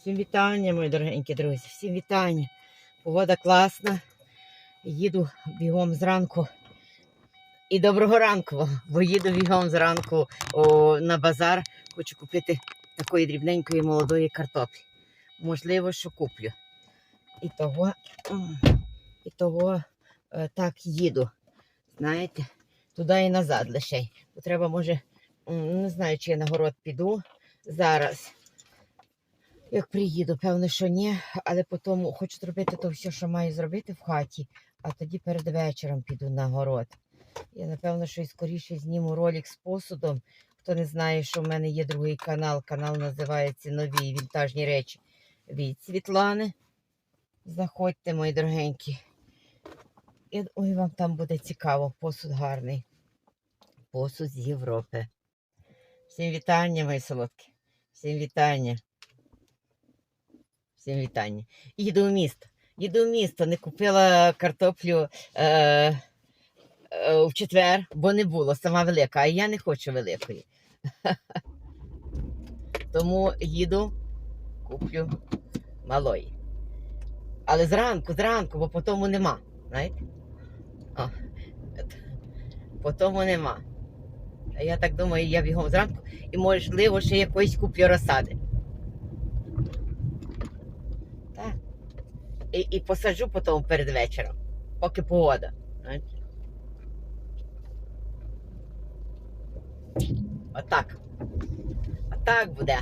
Всім вітання, мої дорогенькі друзі. Всім вітання. Погода класна. Їду бігом зранку. І доброго ранку, бо їду бігом зранку о, на базар. Хочу купити такої дрібненької молодої картоплі. Можливо, що куплю. І того, і того е, так їду. Знаєте, туди і назад лише. Треба, може, не знаю, чи я на город піду зараз. Як приїду, певно, що ні, але потім хочу зробити то все, що маю зробити в хаті, а тоді перед вечором піду на город. Я напевно, що і скоріше зніму ролик з посудом. Хто не знає, що в мене є другий канал. Канал називається Нові вінтажні речі від Світлани. Заходьте, мої дорогенькі. І, ой, вам там буде цікаво, посуд гарний. Посуд з Європи. Всім вітання, мої солодкі. Всім вітання. Всім вітання. Їду в місто. Їду в місто. Не купила картоплю е, е, в четвер, бо не було сама велика, а я не хочу великої. Тому їду, куплю малої. Але зранку, зранку, бо по тому нема. Знаєте? По тому нема. А я так думаю, я бігом зранку і можливо ще якоїсь куплю розсади. Так. І, і посаджу потім перед вечором, поки погода. Отак. Отак буде.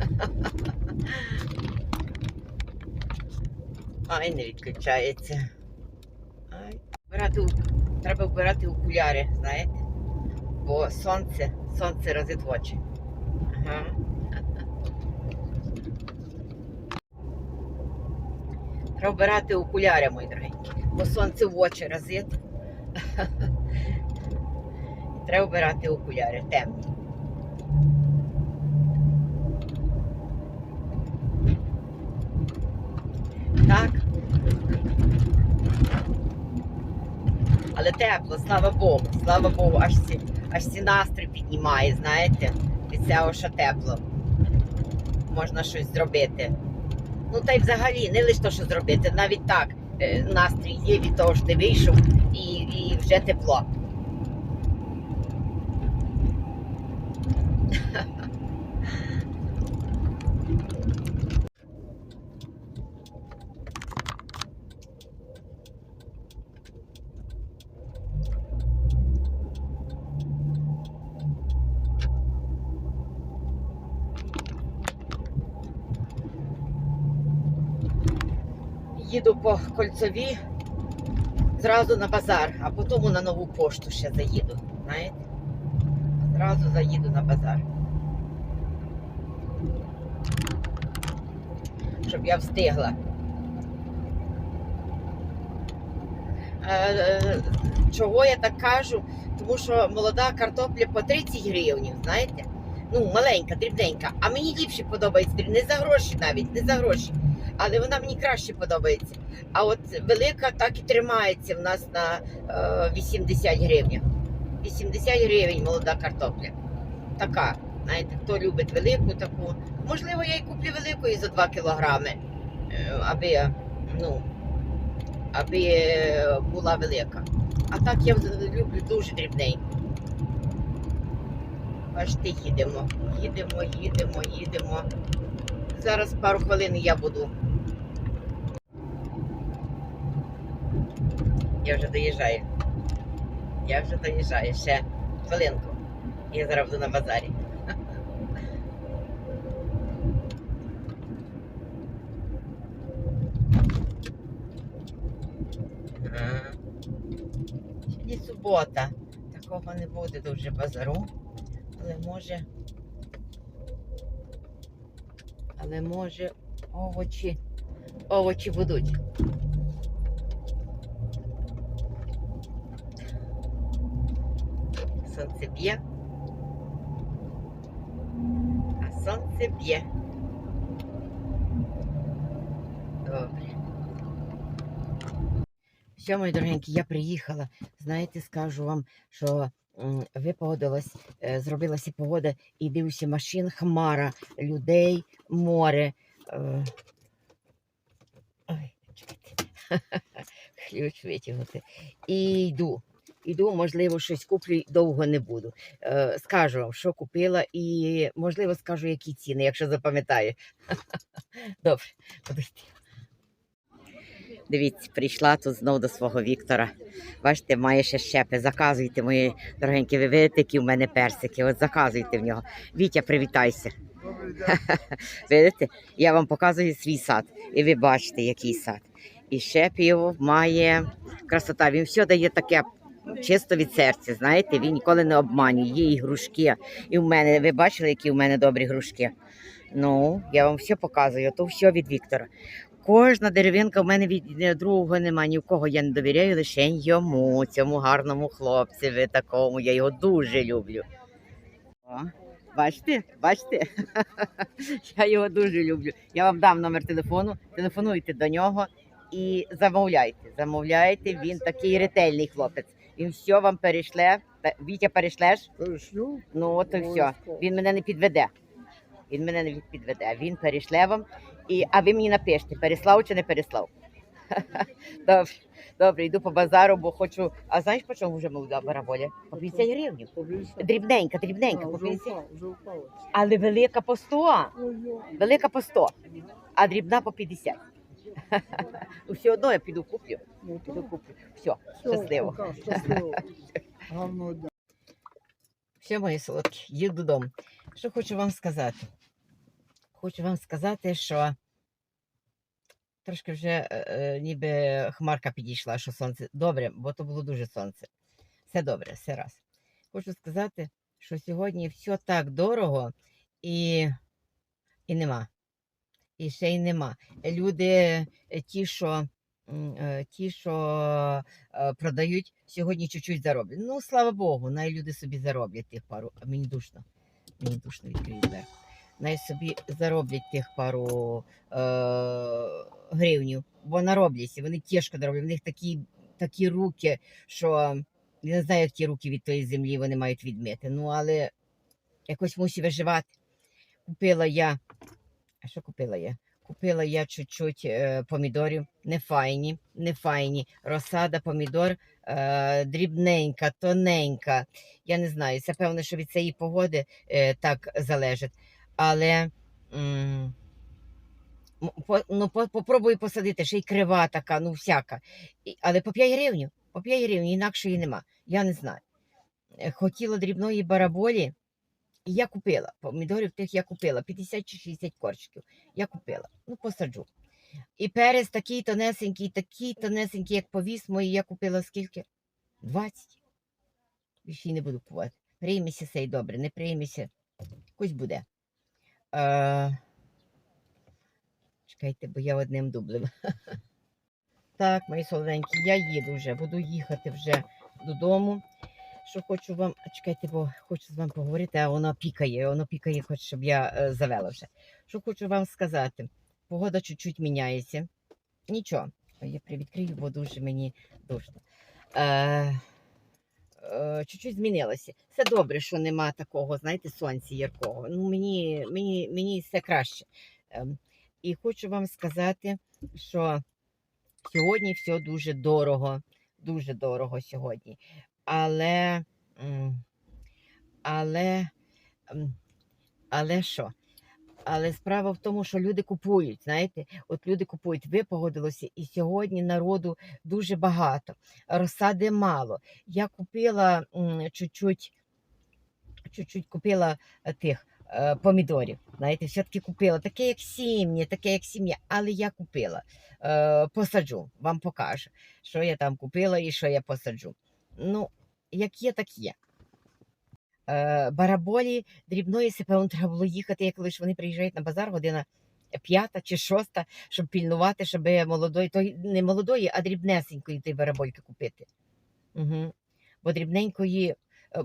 Ай, не відключається. Ай. Вбирати, треба вбирати окуляри, знаєте? Бо сонце, сонце очі. Ага. Треба вбирати окуляри, мої дорогенькі, бо сонце в очі разить. Треба вбирати окуляри темні. Так. Але тепло, слава Богу, слава Богу, аж ці, аж ці настрій піднімає, знаєте, від цього, що тепло. Можна щось зробити. Ну та й взагалі, не лише то, що зробити, навіть так е, настрій є від того, що ти вийшов і, і вже тепло. Їду по кольцові зразу на базар, а потім на нову пошту ще заїду. Знаєте? Зразу заїду на базар. Щоб я встигла. Е, е, Чого я так кажу? Тому що молода картопля по 30 гривень, знаєте? Ну, маленька, дрібненька. А мені ліпше подобається не за гроші навіть, не за гроші. Але вона мені краще подобається. А от велика так і тримається в нас на е, 80 гривень. 80 гривень молода картопля. Така. Знаєте, хто любить велику таку. Можливо, я й куплю велику і за 2 кілограми, е, аби, ну, аби була велика. А так я люблю дуже дрібненьку. Бачите, їдемо, їдемо, їдемо, їдемо. Зараз пару хвилин я буду. Я вже доїжджаю. Я вже доїжджаю ще хвилинку. Я зараз буду на базарі. Сьогодні субота. Такого не буде дуже базару. Але може. Але може овочі. Овочі будуть. Сонце б'є. А сонце б'є. Добре. Все, мої дорогенькі, я приїхала. Знаєте, скажу вам, що випогодилась, е, зробилася погода, і дивлюся машин, хмара, людей, море. Е, Ой, чекайте. Ключ витягнути. І йду. Іду, можливо, щось куплю, довго не буду. Е, скажу вам, що купила, і можливо скажу, які ціни, якщо запам'ятаю. Добре, йти. Дивіться, прийшла тут знов до свого Віктора. Бачите, має ще щепи. Заказуйте, мої дорогенькі, ви видите, які в мене персики. От заказуйте в нього. Вітя, привітайся. Видите, я вам показую свій сад, і ви бачите, який сад. І щепів має красота. Він все дає таке чисто від серця. Знаєте, він ніколи не обманює. Є і грушки. І в мене, ви бачили, які в мене добрі грушки. Ну, я вам все показую, то все від Віктора. Кожна деревинка в мене від е, другого немає, ні в кого я не довіряю, лише йому, цьому гарному хлопцеві такому. Я його дуже люблю. О, бачите, бачите? я його дуже люблю. Я вам дам номер телефону, телефонуйте до нього і замовляйте. Замовляйте, він такий ретельний хлопець. Він все вам перешле. Вітя перешлеш? Перешлю. Ну от і все. Він мене не підведе. Він мене не підведе. Він перешле вам. І, а ви мені напишете, переслав чи не переслав. Добре, добре, йду по базару, бо хочу. А знаєш, по чому вже молода бараболя? По 50 гривень. Дрібненька, дрібненька, А, по 50. вже впав. Але велика по 100. Велика по 100, а дрібна по 50. Ну, Все одно я піду куплю. Ну, Піду куплю. Все. Щасливо. Все, мої солодкі, їду додому. Що хочу вам сказати? Хочу вам сказати, що трошки вже е, е, ніби хмарка підійшла, що сонце добре, бо то було дуже сонце. Все добре, все раз. Хочу сказати, що сьогодні все так дорого і, і нема. І ще й нема. Люди, е, ті, що, е, ті, що продають, сьогодні чуть-чуть зароблять. Ну, слава Богу, най люди собі зароблять тих пару. Мені душно. Мені душно відкрию дверку. Най собі зароблять тих пару е, гривнів, бо наробляться. Вони тяжко зароблять. В них такі, такі руки, що я не знаю, як ті руки від тої землі вони мають відмити. Ну, але якось мусить виживати. Купила я. А що купила я? Купила я чуть-чуть е, помідорів, не файні, не файні. Розсада помідор е, дрібненька, тоненька. Я не знаю, це певно, що від цієї погоди е, так залежить. Але ну, по, попробую посадити, ще й крива така, ну всяка. Але по 5 гривень, по 5 гривень, інакше її нема. Я не знаю. Е, Хотіла дрібної бараболі, і я купила. Помідорів тих я купила. 50 чи 60 корчиків. Я купила. Ну, посаджу. І перець такий тонесенький, такий тонесенький, як повіс мої, я купила скільки? 20. Більше не буду купувати. Приймися сей добре, не приймися. Якось буде. Е... Чекайте, бо я одним дублем. Так, мої солоденькі, я їду вже, буду їхати вже додому. Що хочу вам, чекайте, бо хочу з вами поговорити, а воно пікає, воно пікає, хоче, щоб я е, завела вже. Що хочу вам сказати? Погода чуть-чуть міняється. Нічого, я привідкрию, бо дуже мені душно. Е, чуть-чуть змінилося. Все добре, що нема такого, знаєте, сонця яркого. Ну, мені, мені, мені все краще. Ем, і хочу вам сказати, що сьогодні все дуже дорого, дуже дорого сьогодні. Але, але, але що? Але справа в тому, що люди купують, знаєте, от люди купують, ви погодилося, і сьогодні народу дуже багато, розсади мало. Я купила чуть-чуть купила е, тих е, помідорів. Знаєте, все-таки купила таке, як сім'я, таке, як сім'я, але я купила. Е, посаджу, вам покажу, що я там купила і що я посаджу. Ну, як є, так є. Е, бараболі дрібної певно, треба було їхати, як коли вони приїжджають на базар, година п'ята чи шоста, щоб пільнувати, щоб молодої, той не молодої, а дрібнесенької тої барабольки купити. Угу. Бо дрібненької. е,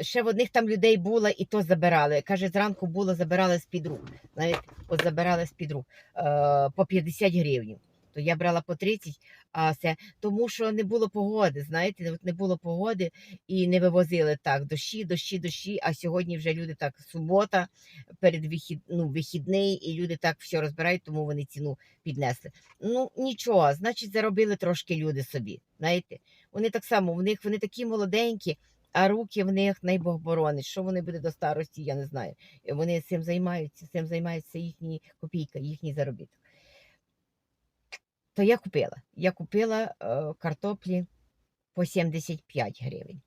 Ще в одних там людей було і то забирали. Каже, зранку було, забирали з-під рук. Навіть от забирали з-під рук е, по 50 гривень. То я брала по 30, а це тому, що не було погоди. Знаєте, не було погоди і не вивозили так. Дощі, дощі, дощі. А сьогодні вже люди так субота перед вихід, ну, вихідний, і люди так все розбирають, тому вони ціну піднесли. Ну нічого, значить, заробили трошки люди собі. Знаєте, вони так само, в них вони такі молоденькі. А руки в них най Бог боронить. Що вони будуть до старості, я не знаю. Вони цим займаються, цим займається їхні копійка, їхній заробіток. То я купила. Я купила е, картоплі по 75 гривень.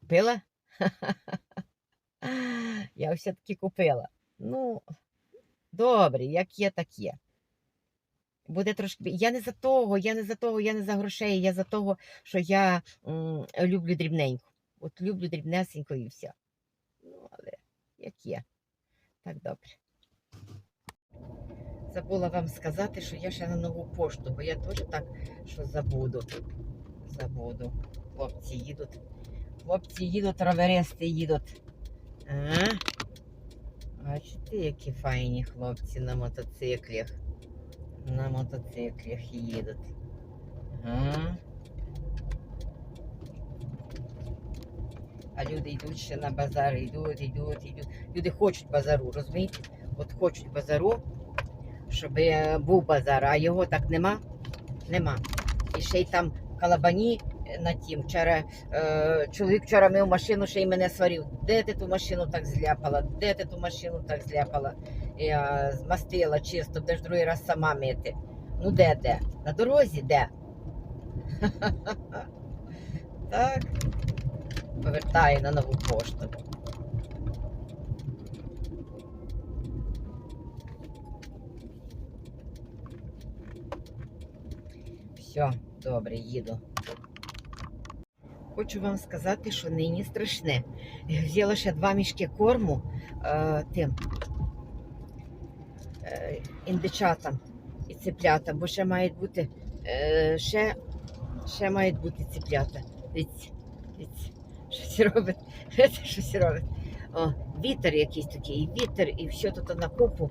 Купила? Я все-таки купила. Ну, добре, як є, так є. Буде трошки. Я не за того, я не за того, я не за грошей, я за того, що я м, люблю дрібненько. От люблю дрібнесенько і все. Ну, але як є. Так добре. Забула вам сказати, що я ще на нову пошту, бо я теж так, що забуду. Забуду. Хлопці їдуть. Хлопці їдуть, роверисти їдуть. А? Бачите, які файні хлопці на мотоциклах. На мотоциклах їдуть. Ага. А люди йдуть ще на базар, йдуть, йдуть, йдуть. Люди хочуть базару, розумієте? От хочуть базару, щоб був базар, а його так нема. Нема. І ще й там калабані е, на тім. Вчора е, чоловік вчора мив машину, ще й мене сварив. Де ти ту машину так зляпала? Де ти ту машину так зляпала? Я змастила чисто, де ж другий раз сама мити. Ну де де? На дорозі де? Так. Повертаю на нову пошту. Все, добре, їду. Хочу вам сказати, що нині страшне. Я Взяла ще два мішки корму е, тим е, індичатам і циплятам, бо ще мають бути е, ще, ще мають бути циплята. Дивіться, щось робить, щось робить. Вітер якийсь такий, і вітер, і все тут на купу.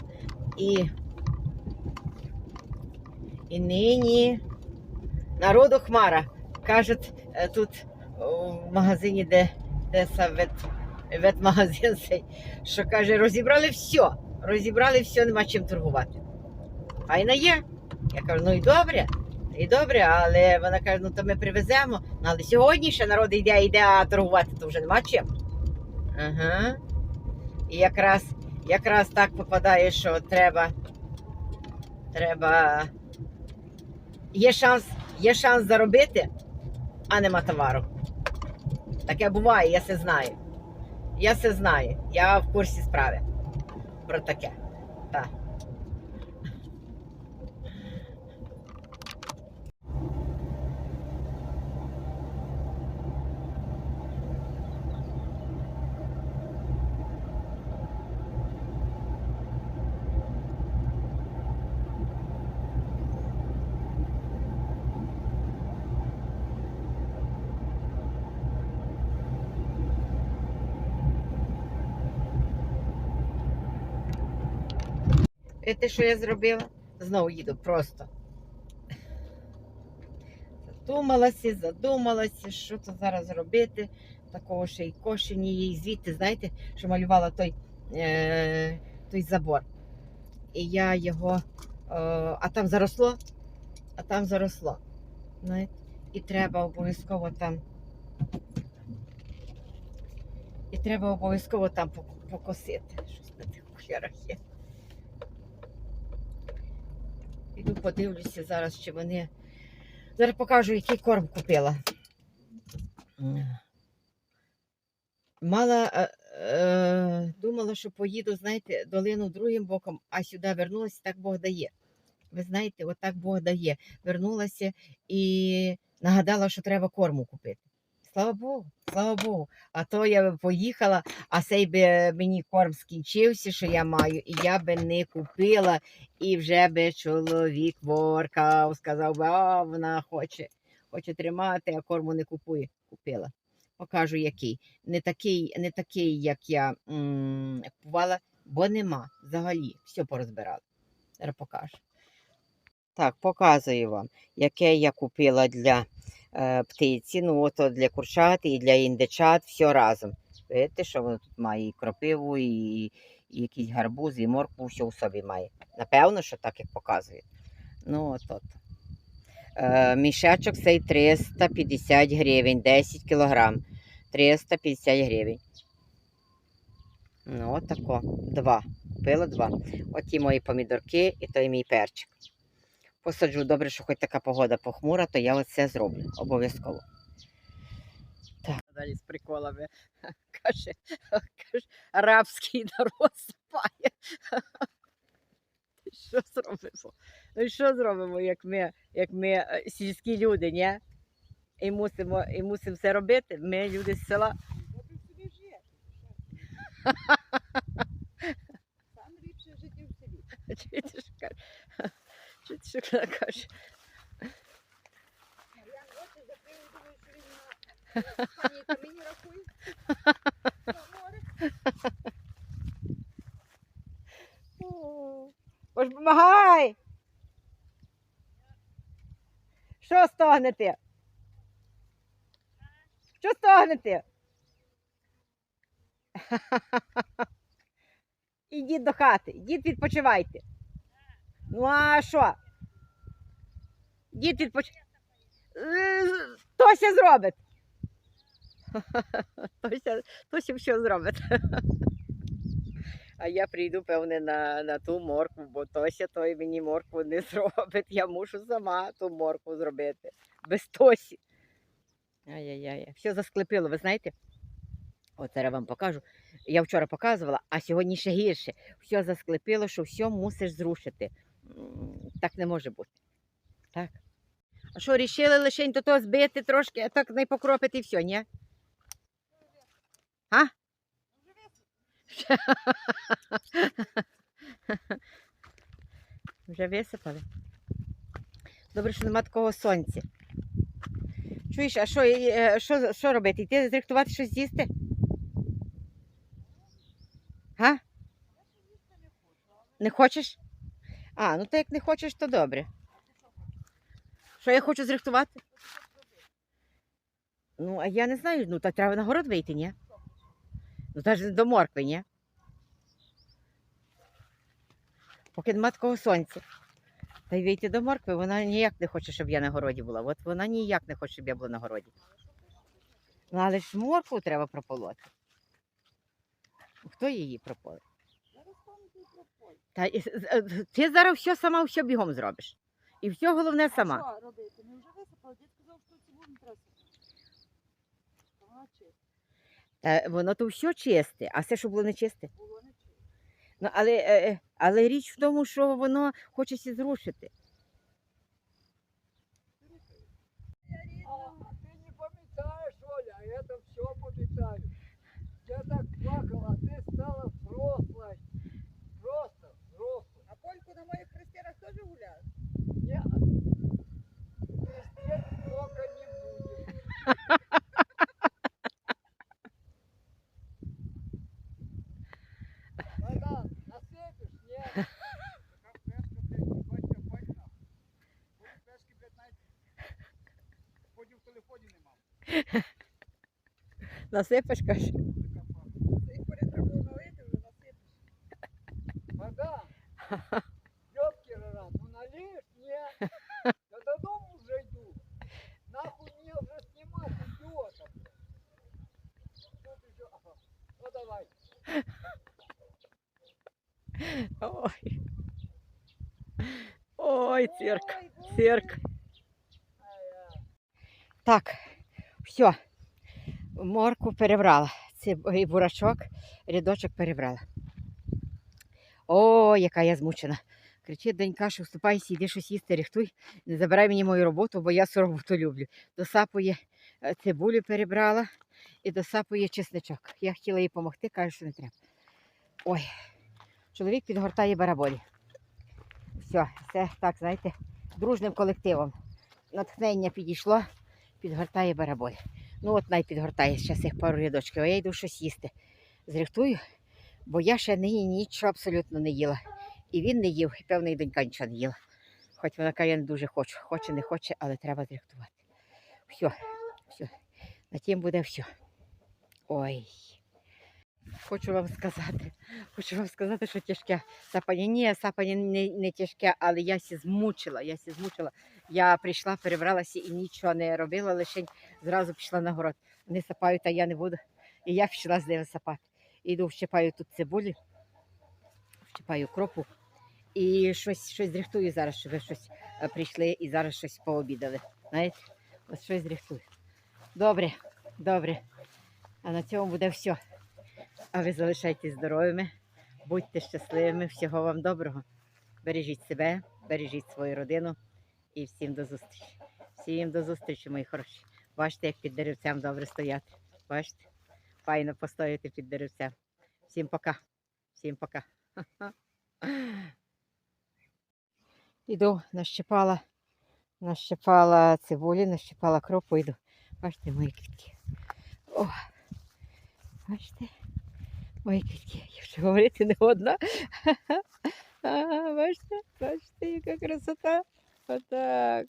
І, і нині народу хмара. Кажуть, е, тут в магазині, де, де вет, ветмагазин, цей, що каже, розібрали все. Розібрали все, нема чим торгувати. Файна є. Я кажу, ну і добре, і добре, але вона каже, ну то ми привеземо. Ну, але сьогодні ще народ йде, йде, а торгувати то вже нема чим. Ага. І якраз, якраз так попадає, що треба. Треба. Є шанс, є шанс заробити, а нема товару. Таке буває, я це знаю. Я це знаю. Я в курсі справи про таке. Так. Те, що я зробила? Знову їду просто. Задумалася, задумалася, що то зараз робити. Такого ще й кошені їй звідти, знаєте, що малювала той, е, той забор. І я його. Е, а там заросло, а там заросло. Знаєте? І треба обов'язково там. І треба обов'язково там покосити. Щось на тих кулярах є. Піду подивлюся зараз, чи вони. Зараз покажу, який корм купила. Мала, е, е, думала, що поїду, знаєте, долину другим боком, а сюди вернулася, так Бог дає. Ви знаєте, отак Бог дає. Вернулася і нагадала, що треба корму купити. Слава Богу, слава Богу. А то я б поїхала, а цей би мені корм скінчився, що я маю, і я би не купила, і вже би чоловік воркав, сказав би, а вона хоче, хоче тримати, а корму не купує. Купила. Покажу, який. Не такий, не такий, як я купувала, бо нема взагалі. Все порозбирала. Зараз покажу. Так, показую вам, яке я купила для е, птиці, ну ото для курчат і для індичат, все разом. Видите, що воно тут має і кропиву, і, і якісь гарбузи, і моркву, все у собі має. Напевно, що так, як показує. Ну, от от. Е, мішечок цей 350 гривень, 10 кілограм. 350 гривень. Ну, от. Два. Купила два. Оті мої помідорки і той мій перчик. Посаджу добре, що хоч така погода похмура, то я оце зроблю обов'язково. Так. Далі з приколами. Каже, каже арабський народ спає. Що зробимо? Ну що зробимо, як ми, як ми е, сільські люди, ні? І мусимо, і мусимо все робити. Ми люди з села. Сам ліпше жити в селі. Що що вона каже? Я очі закрию, що він на Ні, мені рахує. На море. Боже, помагай! Що стогнете? Що стогнете? Ідіть до хати, ідіть відпочивайте. Ну а що? Ідіть відпочивайте. Тося зробить. Тося, Тося все зробить. А я прийду, певне, на, на ту моркву, бо Тося той мені моркву не зробить. Я мушу сама ту моркву зробити. Без Тосі. Ай-яй-яй. Все засклепило, ви знаєте? От зараз вам покажу. Я вчора показувала, а сьогодні ще гірше. Все засклепило, що все мусиш зрушити. Так не може бути. Так. А що, рішили лише до того збити трошки, а так не покропити все, ні? А? Вже висипали. Добре, що нема такого сонця. Чуєш, а що, е, що, що робити? Йти зрихтувати щось з'їсти? Га? Не хочеш? А, ну то як не хочеш, то добре. Що я хочу зрихтувати? Ну, а я не знаю, ну так треба на город вийти, ні? Ну, навіть до моркви, ні? Поки нема такого сонця. Та й вийти до моркви, вона ніяк не хоче, щоб я на городі була. От вона ніяк не хоче, щоб я була на городі. Ну, але ж моркву треба прополоти. Хто її прополе? Зараз там тут прополь. Та і з- з- ти зараз все сама все бігом зробиш. І все головне сама. А що робити? Ми вже висипали. Дід сказав, що цибулю не треба сипати. Вона чиста. Та воно то все чисте, а все, що було не чисте. Було не чисто. Ну, але, е, е, але річ в тому, що воно хочеться зрушити. А ты не пометаешь, Оля, а это все пометаю. Я так плакала, а ты стала взрослой. Гуляє? Не, Крестец только не будет. Вода, насыпешь? Нет. Насипеш, каже. Ти їх перед треба налити, вже насипиш. Вода. Ёбки рад, ну налишь? Нет. Я до дома уже иду. Нахуй мне уже снимать, идиота. блядь. Тут еще... Ага. Ну давай. Ой. Ой, цирк. Ой, Боже. Цирк. Ай-яй. Так, все. Морку перебрала. Це і бурачок, рядочок перебрала. О, яка я змучена. Кричить донька, що вступайся, йди щось їсти, рихтуй. Не забирай мені мою роботу, бо я цю роботу люблю. Досапує е, цибулю перебрала і досапує чесничок. Я хотіла їй допомогти, каже, що не треба. Ой, чоловік підгортає бараболі. Все, це так, знаєте, дружним колективом. Натхнення підійшло, підгортає бараболь. Ну от най підгортає ще цих пару рядочків, а я йду щось їсти. Зрихтую, бо я ще нині нічого абсолютно не їла. І він не їв, і певно, і донька нічого не їла. Хоч вона каже, я не дуже хочу. Хоче, не хоче, але треба зрихтувати. Все, все. На тім буде все. Ой. Хочу вам сказати, хочу вам сказати, що тяжке сапання. Ні, сапання не, не тяжке, але я сі змучила. Я сі змучила. Я прийшла, перебралася і нічого не робила, лише зразу пішла на город. Вони сапають, а я не буду. І я пішла з ними сапати. Іду, вщипаю тут цибулі, вщипаю кропу і щось, щось зрихтую зараз, щоб ви щось е, прийшли і зараз щось пообідали. Знаєте, ось щось зрихтую. Добре, добре. А на цьому буде все. А ви залишайтесь здоровими, будьте щасливими, всього вам доброго. Бережіть себе, бережіть свою родину і всім до зустрічі. Всім до зустрічі, мої хороші. Бачите, як під деревцем добре стояти. Бачите? Файно постояти під деревцем. Всім пока. Всім пока. Іду, нащипала, нащипала цибулі, нащипала кропу, іду. Бачите, мої квітки. О, бачите? Мої квітки, я вже говорити не одна. Бачите, бачите, яка красота. Отак.